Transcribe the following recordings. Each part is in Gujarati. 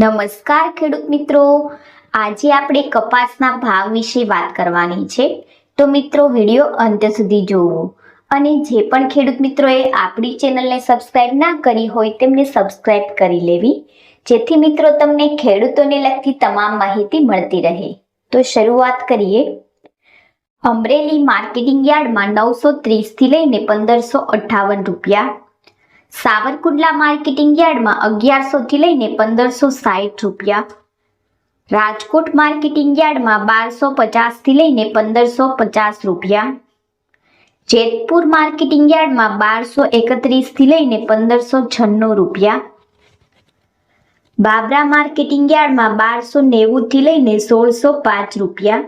નમસ્કાર ખેડૂત મિત્રો. આજે આપણે કપાસના ભાવ વિશે વાત કરવાની છે. તો મિત્રો, વીડિયો અંત સુધી જોવો. અને જે પણ ખેડૂત મિત્રોએ આપણી ચેનલને સબસ્ક્રાઇબ ના કરી હોય તેમને સબસ્ક્રાઇબ કરી લેવી. જેથી મિત્રો, તમને ખેડૂતોને લગતી તમામ માહિતી મળતી રહે. તો શરૂઆત કરીએ. અમરેલી માર્કેટિંગ યાર્ડમાં નવસો ત્રીસથી લઈને પંદરસો અઠ્ઠાવન રૂપિયા સાવરકુંડલા માર્કેટિંગ યાર્ડમાં અગિયારસોથી લઈને પંદરસો સાઠ રૂપિયા. રાજકોટ માર્કેટિંગ યાર્ડમાં બારસો પચાસથી લઈને પંદરસો પચાસ રૂપિયા. જેતપુર માર્કેટિંગ યાર્ડમાં બારસો એકત્રીસથી લઈને પંદરસો છન્નું રૂપિયા. બાબરા માર્કેટિંગ યાર્ડમાં બારસો નેવુંથી લઈને સોળસો પાંચ રૂપિયા.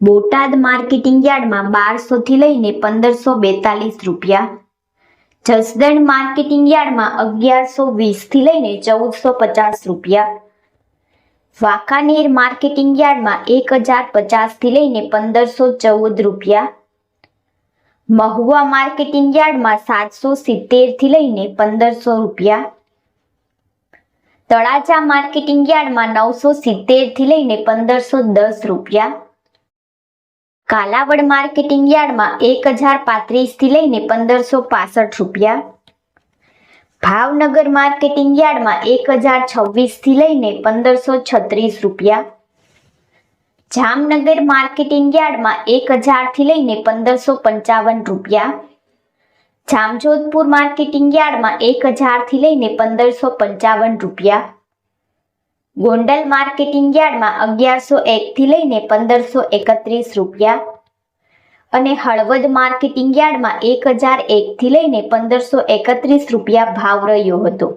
બોટાદ માર્કેટિંગ યાર્ડમાં બારસોથી લઈને પંદરસો બેતાલીસ રૂપિયા. જસદણ માર્કેટિંગ યાર્ડમાં અગિયારસો વીસથી લઈને ચૌદસો પચાસ રૂપિયા. વાંકાનેર માર્કેટિંગ યાર્ડમાં એક હજાર પચાસથી લઈને પંદરસો ચૌદ રૂપિયા. મહુવા માર્કેટિંગ યાર્ડમાં સાતસો સિત્તેરથી લઈને પંદરસો રૂપિયા. તળાજા માર્કેટિંગ યાર્ડમાં નવસો સિત્તેરથી લઈને પંદરસો દસ રૂપિયા. કાલાવડ માર્કેટિંગ યાર્ડમાં એક હજાર પાંત્રીસથી લઈને પંદરસો પાસઠ રૂપિયા. ભાવનગર માર્કેટિંગ યાર્ડમાં એક હજાર છવ્વીસથી લઈને પંદરસો છત્રીસ રૂપિયા. જામનગર માર્કેટિંગ યાર્ડમાં એક હજારથી લઈને પંદરસો પંચાવન રૂપિયા. જામજોધપુર માર્કેટિંગ યાર્ડમાં એક હજારથી લઈને પંદરસો પંચાવન રૂપિયા. ગોંડલ માર્કેટિંગ યાર્ડમાં અગિયારસો એકથી લઈને પંદરસો એકત્રીસ રૂપિયા અને હળવદ માર્કેટિંગ યાર્ડમાં એક હજાર એકથી લઈને પંદરસો એકત્રીસ રૂપિયા ભાવ રહ્યો હતો.